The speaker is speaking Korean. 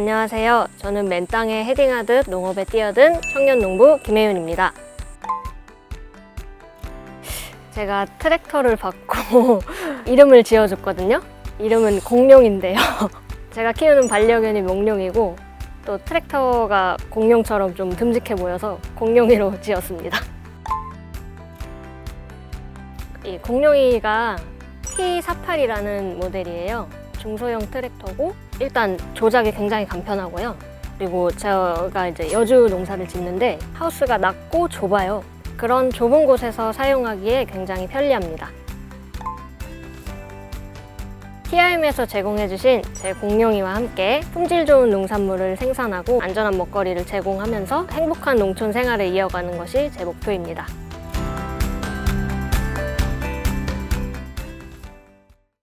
안녕하세요. 저는 맨 땅에 헤딩하듯 농업에 뛰어든 청년 농부 김혜윤입니다. 제가 트랙터를 받고 이름을 지어줬거든요. 이름은 공룡인데요. 제가 키우는 반려견이 몽룡이고 또 트랙터가 공룡처럼 좀 듬직해 보여서 공룡이로 지었습니다. 이 공룡이가 T48이라는 모델이에요. 중소형 트랙터고 일단 조작이 굉장히 간편하고요. 그리고 제가 이제 여주 농사를 짓는데 하우스가 낮고 좁아요. 그런 좁은 곳에서 사용하기에 굉장히 편리합니다. TIM에서 제공해주신 제 공룡이와 함께 품질 좋은 농산물을 생산하고 안전한 먹거리를 제공하면서 행복한 농촌 생활을 이어가는 것이 제 목표입니다.